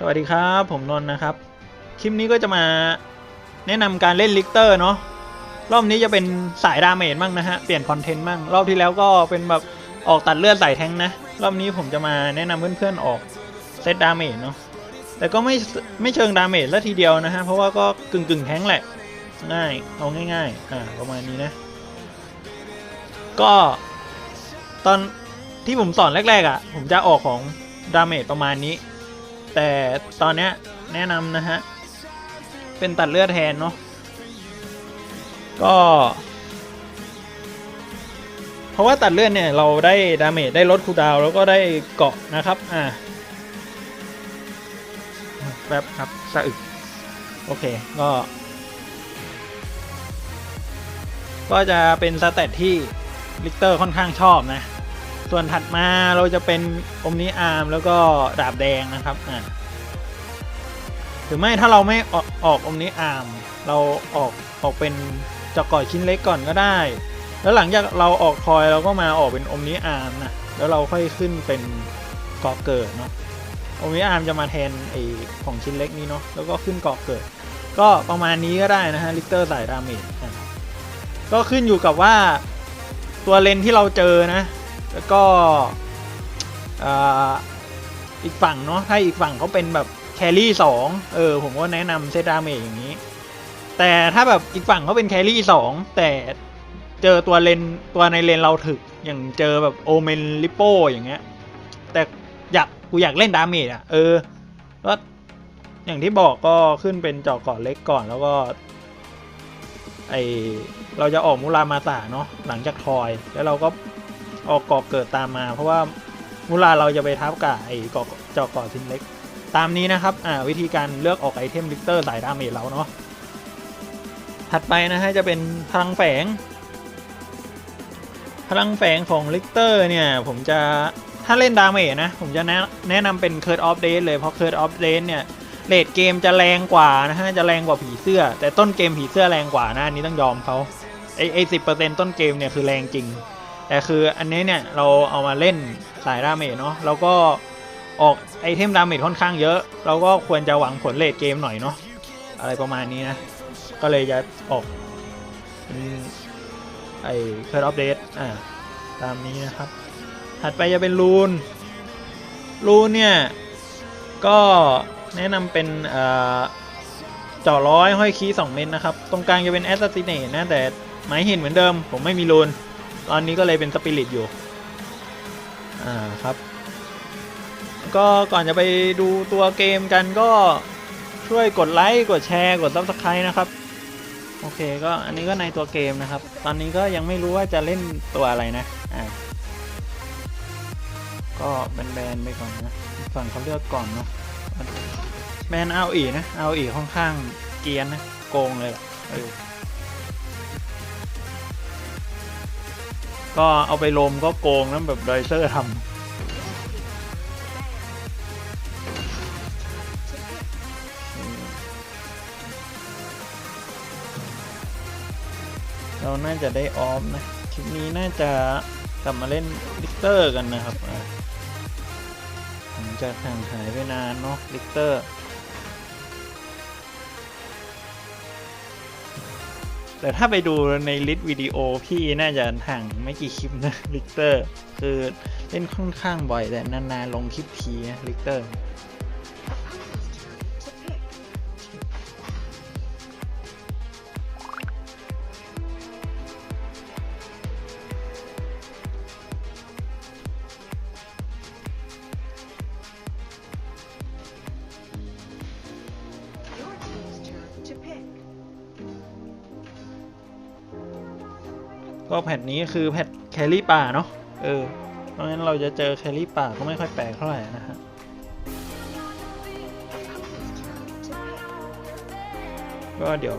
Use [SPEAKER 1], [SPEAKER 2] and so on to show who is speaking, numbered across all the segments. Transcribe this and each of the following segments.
[SPEAKER 1] สวัสดีครับ ผมนนท์นะครับ คลิปนี้ก็จะมาแนะนำการเล่นลิกเตอร์เนาะรอบนี้จะเป็นสายดาเมจมั่งนะฮะ เปลี่ยนคอนเทนต์มั่งรอบที่แล้วก็เป็นแบบออกตัดเลือดใส่แทงนะ รอบนี้ผมจะมาแนะนำเพื่อนๆออกเซตดาเมจเนาะแต่ก็ไม่ไม่เชิงดาเมจแล้วทีเดียวนะฮะ เพราะว่าก็กึ่งกึ่งๆแทงแหละ ง่ายเอาง่ายๆอ่าประมาณนี้นะ ก็ตอนที่ผมสอนแรกๆอะ่ะ ผมจะออกของดาเมจประมาณนี้ แต่ตอนเนี้ยแนะนำนะฮะ เป็นตัดเลือดแทนเนาะก็ เพราะว่าตัดเลือดเนี่ย เราได้ดาเมจได้ลดคูลดาวน์แล้วก็ได้เกาะนะครับ อ่าแบบครับสะอึกโอเค ก็ ก็จะเป็นสเตตที่ลิกเตอร์ค่อนข้างชอบนะ ส่วนถัดมาเราจะเป็นอมนี้อาร์มแล้วก็ดาบแดงนะครับอ่าหรือไม่ถ้าเราไม่ออกออกอมนี้อาร์มเราออกออกเป็นจอกก่อชิ้นเล็กก่อนก็ได้ แล้วหลังจากเราออกทอยเราก็มาออกเป็นอมนี้อาร์มนะแล้วเราค่อยขึ้นเป็นกอเกิดเนาะอมนี้อาร์มจะมาแทนไอของชิ้นเล็กนี้เนาะแล้วก็ขึ้นกอเกิด ก็ประมาณนี้ก็ได้นะฮะลิกเตอร์สายดาเมจก็ขึ้นอยู่กับว่าตัวเลนที่เราเจอนะ แล้วก็ออีกฝั่งเนาะถ้าอีกฝั่งเขาเป็นแบบแครี่สองเออผมก็แนะนำเซตดาเมจอย่างนี้ แต่ถ้าแบบอีกฝั่งเขาเป็นแครี่สองแต่เจอตัวเลนตัวในเลนเราถึกอย่างเจอแบบโอเมนลิโป้อย่างเงี้ยแต่อยากกูอยากเล่นดาเมจอะเออก็อย่างที่บอกก็ขึ้นเป็นจอกเกาะเล็กก่อนแล้วก็ไอเราจะออกมูรามาสาเนาะหลังจากทอยแล้วเราก็ ออกเกาะเกิดตามมา เพราะว่ามูราเราจะไปทับกับไอเกาะเจาะเกาะชิ้นเล็ก ตามนี้นะครับอ่าวิธีการเลือกออกไอเทมลิกเตอร์สายดาเมจเราเนาะถัดไปนะฮะจะเป็นพลังแฝง พลังแฝงของลิกเตอร์เนี่ยผมจะถ้าเล่นดาเมจนะ ผมจะแนะแนะนำเป็นเคิร์ดออฟเดเลย เพราะเคิร์ดออฟเดเนี่ยเลดเกมจะแรงกว่านะฮะจะแรงกว่าผีเสื้อ แต่ต้นเกมผีเสื้อแรงกว่านะอันนี้ต้องยอมเขาไอไอสิต้นเกมเนี่ยคือแรงจริง แต่คืออันนี้เนี่ยเราเอามาเล่นสายดาเมจเนาะแล้วก็ออกไอเทมดาเมจค่อนข้างเยอะ เราก็ควรจะหวังผลเลดเกมหน่อยเนาะอะไรประมาณนี้นะ ก็เลยจะออกไอเคิร์ดอัปเดตอ่าตามนี้นะครับ ถัดไปจะเป็นรูนรูนเนี่ย ก็แนะนำเป็นเอ่อจาะร้อยห้อยคีสองเม็ดนะครับ ตรงกลางจะเป็นแอสซัสซิเนตนะ แต่ไม้หินเหมือนเดิม ผมไม่มีรูน ตอนนี้ก็เลยเป็นสปิริตอยู่ อ่าครับ ก็ก่อนจะไปดูตัวเกมกันก็ช่วยกดไลค์ กดแชร์ กด Subscribe นะครับ โอเคก็อันนี้ก็ในตัวเกมนะครับ ตอนนี้ก็ยังไม่รู้ว่าจะเล่นตัวอะไรนะ อ่า ก็แบนๆไปก่อนนะ ฝั่งเขาเลือกก่อนเนาะแบนเอาอีนะ เอาอีค่อนข้างเกียนนะ โกงเลยล่ะเออ ก็เอาไปลมก็โกงนะแบบไดเซอร์ทำเราน่าจะได้ออฟนะคลิปนี้น่าจะกลับมาเล่นลิกเตอร์กันนะครับหลังจากห่างหายไปนานเนาะลิกเตอร์ แต่ถ้าไปดูในลิสต์วิดีโอพี่น่าจะห่างไม่กี่คลิปนะลิกเตอร์ คือเล่นค่อนข้างบ่อยแต่นานๆลงคลิปทีนะลิกเตอร์ ก็แพทนี้คือแพทแครี่ป่าเนาะเออเพราะงั้นเราจะเจอแครี่ป่าก็ไม่ค่อยแปลกเท่าไหร่นะฮะก็เดี๋ยว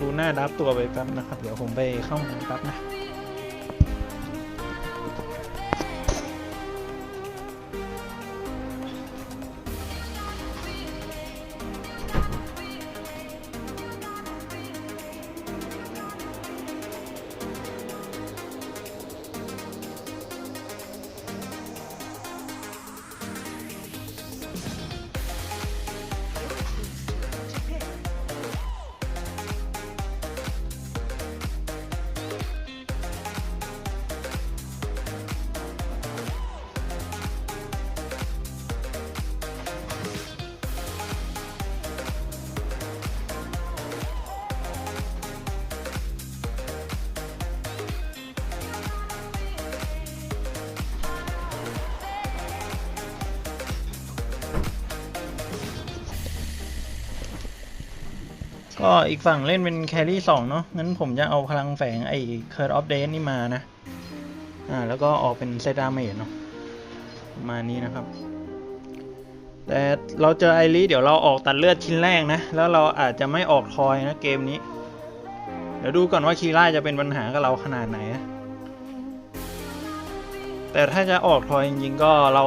[SPEAKER 1] ดูหน้าดับตัวไปแป๊บนะครับ เดี๋ยวผมไปเข้าห้องน้ำแป๊บนะ ก็อีกฝั่งเล่นเป็นแครี่สองเนาะงั้นผมจะเอาพลังแฝงไอ้ Curse of Death นี่มานะ อ่า แล้วก็ออกเป็นเซตาเมจเนาะมานี้นะครับ แต่เราเจอไอรีเดี๋ยวเราออกตัดเลือดชิ้นแรกนะ แล้วเราอาจจะไม่ออกทอยนะเกมนี้ เดี๋ยวดูก่อนว่าคีร่าจะเป็นปัญหากับเราขนาดไหนนะแต่ถ้าจะออกทอยจริงๆก็เรา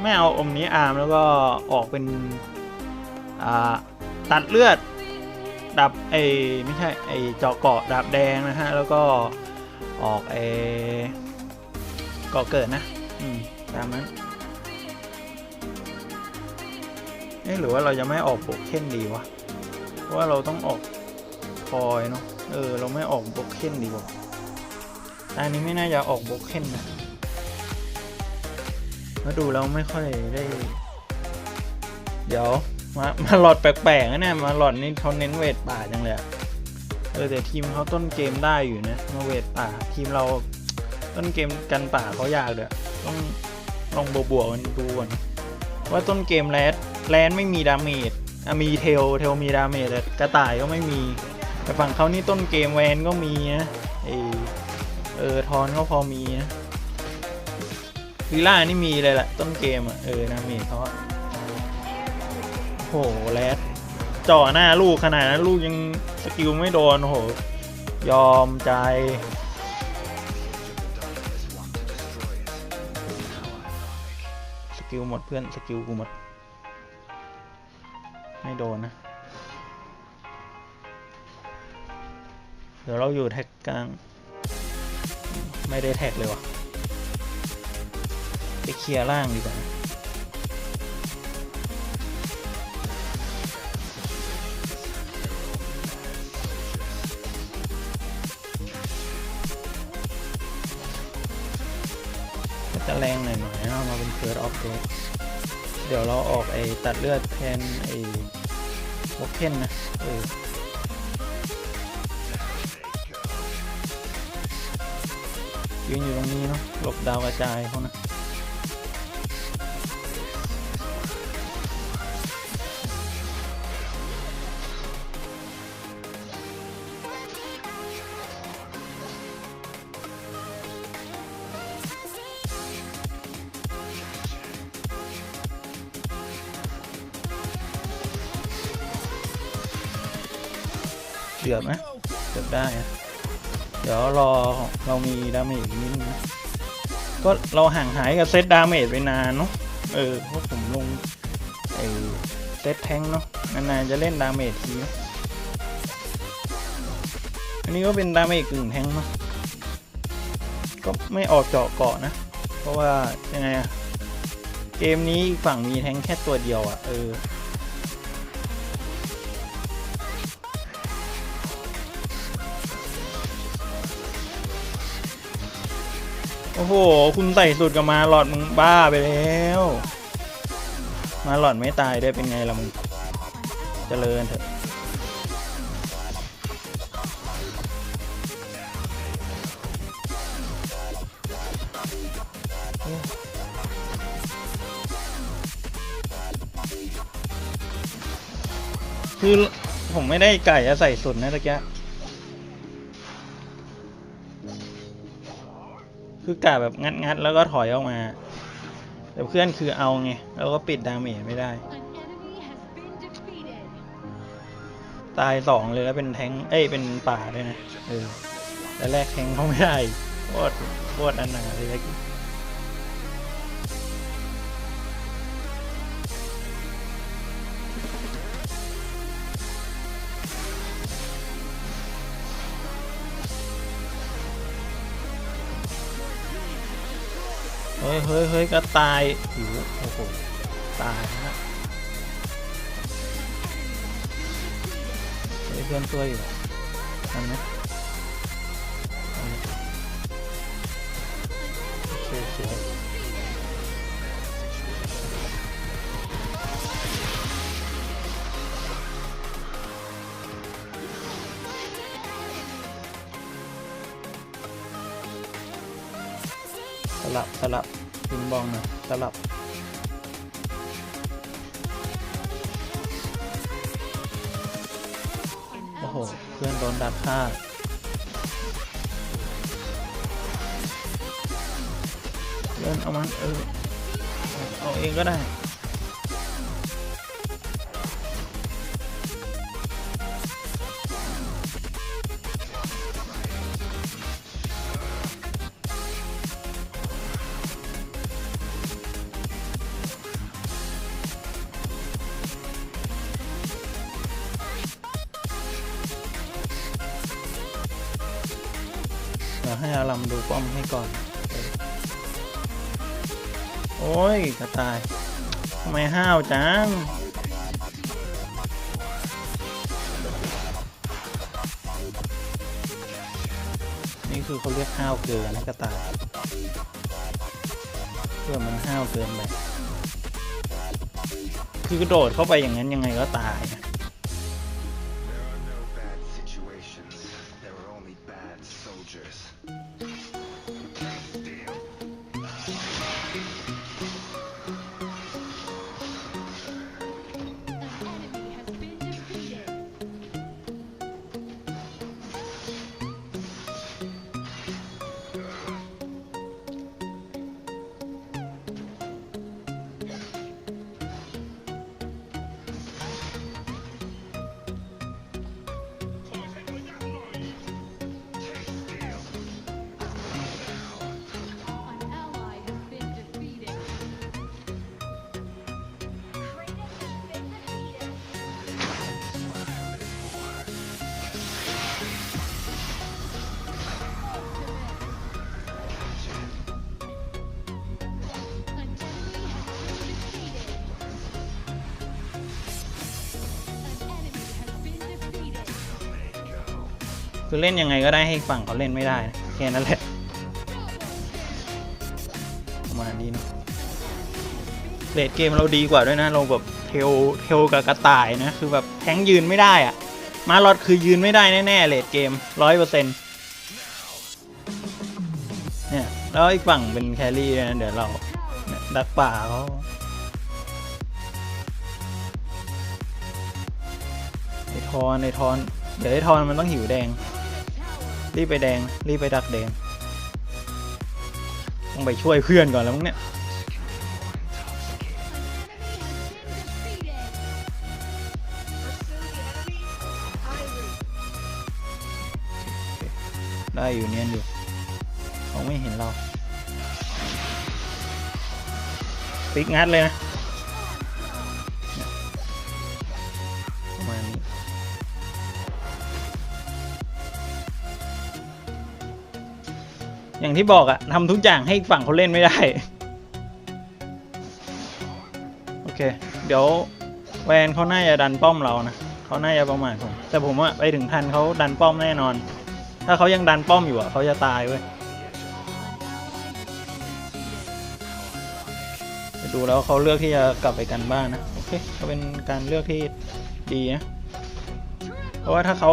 [SPEAKER 1] ไม่เอาอมนี้อาร์มแล้วก็ออกเป็นอ่าตัดเลือด ดับไอไม่ใช่ไอเจาะเกาะดาบแดงนะฮะ แล้วก็ออกไอเกาะเกิดนะอืมตามนั้นเอ๊หรือว่าเราจะไม่ออกโบกเคนดีวะเพราะว่าเราต้องออกคอยเนาะเออ เราไม่ออกโบกเคนดีกว่าตอนนี้ไม่น่าจะออกโบกเคนนะมาดูแล้วไม่ค่อยได้ เดี๋ยว มามาหลอดแปลกๆนะเนี่ยมาหลอดนี่เขาเน้นเวทป่าจังเลยเออแต่ทีมเขาต้นเกมได้อยู่นะมาเวทป่าทีมเราต้นเกมกันป่าเขายากเด้อต้องลองบวกๆกันดูก่อนว่าต้นเกมแรดแรดไม่มีดาเมจอมีเทลเทลมีดาเมจแต่กระต่ายก็ไม่มี แต่ฝั่งเขานี่ต้นเกมแวนก็มีนะเออเออทอนก็พอมีนะวิล่านี่มีเลยแหละต้นเกมอะเออดาเมจเขาอะ โหแรดจ่อหน้าลูกขนาดนั้นลูกยังสกิลไม่โดนโห ยอมใจ สกิลหมดเพื่อนสกิลกูหมด ไม่โดนนะ เดี๋ยวเราอยู่แท็กกลาง ไม่ได้แท็กเลยวะไปเคลียร์ล่างดีกว่า จะแรงหน่อยๆเอามาเป็นเฟิร์สออฟเดเดี๋ยวเราออกไอ้ตัดเลือดแทนไอ้วอคเคนนะเออยืนอยู่ตรงนี้เนาะหลบดาวกระจายเขานะ เกือบนะเกือบได้นะเดี๋ยวรอเรามีดาเมจนิดนึงก็เราห่างหายกับเซตดาเมจไปนานเนาะเออเพราะผมลงไอเซตแทงเนาะนานๆจะเล่นดาเมจทีนะอันนี้ก็เป็นดาเมจกึ่งแทงเนาะก็ไม่ออกเจาะเกาะนะ เพราะว่ายังไงอะเกมนี้ฝั่งมีแทงแค่ตัวเดียวอะเออ โอ้โห คุณใส่สุดกับมาหลอดมึงบ้าไปแล้ว มาหลอดไม่ตายได้เป็นไงล่ะมึงเจริญเถอะคือผมไม่ได้ไก่จะใส่สุดนะตะกี้ คือกะแบบงัดงัดแล้วก็ถอยออกมา แต่เพื่อนคือเอาไงแล้วก็ปิดดาเมจไม่ได้ ตายสองเลยแล้วเป็นแทงเอ้ยเป็นป่าด้วยนะเออแล้วแรกแทงเขาไม่ได้โคตรโคตรอันหนาเลย ฮ้ยเฮ้ยเฮ้ยก็ตายหิวโอ้โหตายนะเฮ้ยเพื่อนช่วยอยู่ทันไหมทันไหมโอเคสวยสลับสลับ ปิงบองนะสลับ
[SPEAKER 2] โอ้โห เพื่
[SPEAKER 1] อนโดนดักฆ่าเพื่อนเอามันเออ เอาเองก็ได้ ให้อารัมดูป้อมให้ก่อน โอ้ยกระต่ายทำไมห้าวจังนี่คือเขาเรียกห้าวเกินนะกระต่ายเพื่อมันห้าวเกินไปคือกระโดดเข้าไปอย่างนั้นยังไงก็ตายนะ คือเล่นยังไงก็ได้ให้ฝั่งเขาเล่นไม่ได้นะแค่นั้นแหละประมาณนี้นะเลดเกมเราดีกว่าด้วยนะ เราแบบเทลเทลกับกระต่ายนะ คือแบบแทงยืนไม่ได้อะมาลอดคือยืนไม่ได้แน่ๆเลดเกมร้อยเปอร์เซ็นต์เนี่ยแล้วอีกฝั่งเป็นแครี่ด้วยนะเดี๋ยวเราดักป่าเขาไอทอนไอทอน เดี๋ยวไอทอนมันต้องหิวแดง รีบไปแดง รีบไปดักแดง ต้องไปช่วยเพื่อนก่อนแล้วมั้งเนี่ย ได้อยู่เนียนอยู่เขาไม่เห็นเราปิกงัดเลยนะ อย่างที่บอกอะทำทุกอย่างให้ฝั่งเขาเล่นไม่ได้ โอเค เดี๋ยวแวนเขาน่าจะดันป้อมเรานะเขาน่าจะประมาทผม แต่ผมอะไปถึงทันเขาดันป้อมแน่นอน ถ้าเขายังดันป้อมอยู่อะเขาจะตายเว้ยดูแล้วเขาเลือกที่จะกลับไปกันบ้านนะ โอเคก็เป็นการเลือกที่ดีนะ เพราะว่าถ้าเขา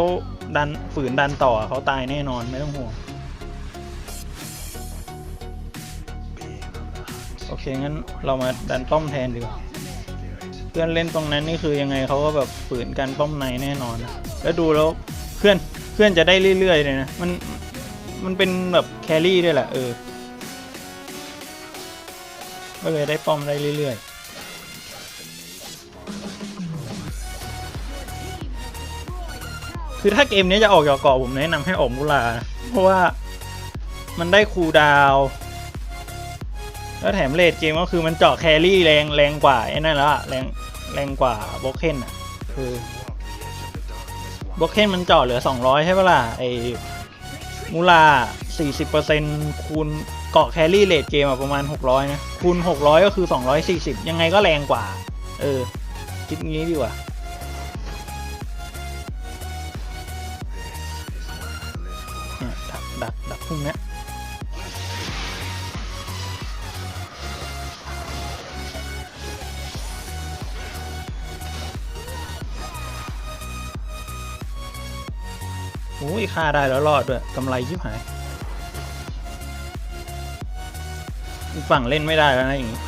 [SPEAKER 1] ดันฝืนดันต่อเขาตายแน่นอนไม่ต้องห่วง เคงั้นเรามาดันป้อมแทนดีกว่าเพื่อนเล่นตรงนั้นนี่คือยังไงเขาก็แบบฝืนกันป้อมในแน่นอนนะแล้วดูแล้วเพื่อนเพื่อนจะได้เรื่อยๆเลยนะมันมันเป็นแบบแครี่ด้วยแหละเออก็เลยได้ป้อมได้เรื่อยๆคือถ้าเกมนี้จะออกยอกอผมแนะนำให้ออกมูลานะเพราะว่ามันได้คูลดาว แล้วแถมเลดเกมก็คือมันเจาะแครี่แรงแรงกว่าไอ้นั่นแล้วอะแรงแรงกว่าบล็อกเคนอะคือ
[SPEAKER 3] Walk the edge of the darkness.
[SPEAKER 1] บล็อกเคนมันเจาะเหลือ 200 ใช่ปะล่ะไอ้มูลา40%คูณเกาะแครี่เลดเกมอะประมาณ 600 นะ คูณ 600 ก็คือ 240 ยังไงก็แรงกว่า เออ คิดงี้ดีกว่าเนี่ยดักดักดักพุ่งเนี้ย โอ้ยฆ่าได้แล้วรอดด้วยกำไรชิบหายอีกฝั่งเล่นไม่ได้แล้วนะอย่างนี้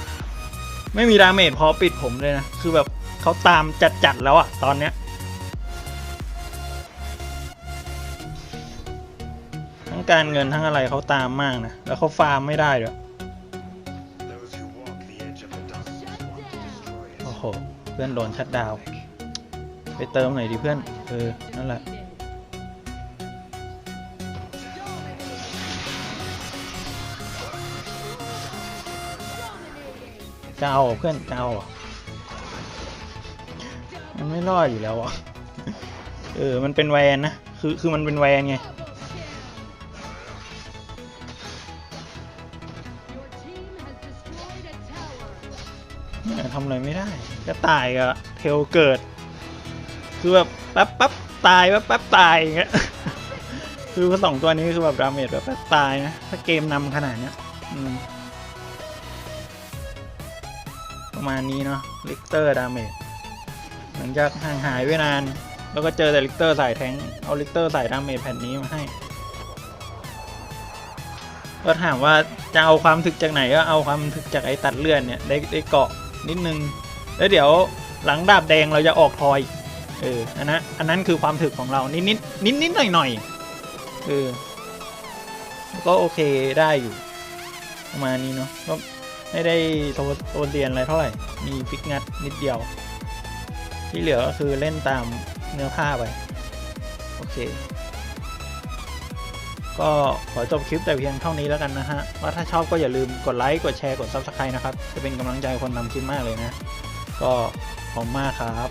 [SPEAKER 1] ไม่มีดาเมจพอปิดผมเลยนะ คือแบบเขาตามจัดๆแล้วอะตอนเนี้ยทั้งการเงินทั้งอะไรเขาตามมากนะ แล้วเขาฟาร์มไม่ได้ด้วยโอ้โห เพื่อนโดนชัดดาว ไปเติมหน่อยดิเพื่อน เออ นั่นแหละ จะเอาเหรอเพื่อนจะเอาเหรอมันไม่รอดอยู่แล้วอะเออ มันเป็นแวนนะ คือ คือมันเป็นแวนไง
[SPEAKER 4] Your team has destroyed a tower.
[SPEAKER 1] เนี่ยทำอะไรไม่ได้ ก็ตายก็เทลเกิด คือแบบแป๊บแป๊บตายแป๊บแป๊บตายอย่างเงี้ย คือสองตัวนี้คือแบบดาเมจแบบแป๊บตายนะ ถ้าเกมนำขนาดเนี้ย อืม ประมาณนี้เนาะลิกเตอร์ดาเมจหลังจากห่างหายไปนาน แล้วก็เจอแต่ลิกเตอร์สายแทงเอาลิกเตอร์สายดาเมจแผ่นนี้มาให้ก็ถามว่าจะเอาความถึกจากไหนก็เอาความถึกจากไอ้ตัดเลื่อนเนี่ยได้ได้เกาะนิดนึง แล้วเดี๋ยวหลังดาบแดงเราจะออกทอยเอออันนั้นอันนั้นคือความถึกของเรานิดนิดนิดนิดหน่อยหน่อยเออก็โอเคได้อยู่ ประมาณนี้เนาะก็ ไม่ได้โซโซเรียนอะไรเท่าไหร่ มีปิกงัดนิดเดียว ที่เหลือก็คือเล่นตามเนื้อผ้าไป โอเค ก็ขอจบคลิปแต่เพียงเท่านี้แล้วกันนะฮะ ว่าถ้าชอบก็อย่าลืมกดไลค์ กดแชร์ กด Subscribe นะครับ จะเป็นกำลังใจคนทำคลิปมากเลยนะ ก็ขอบคุณมากครับ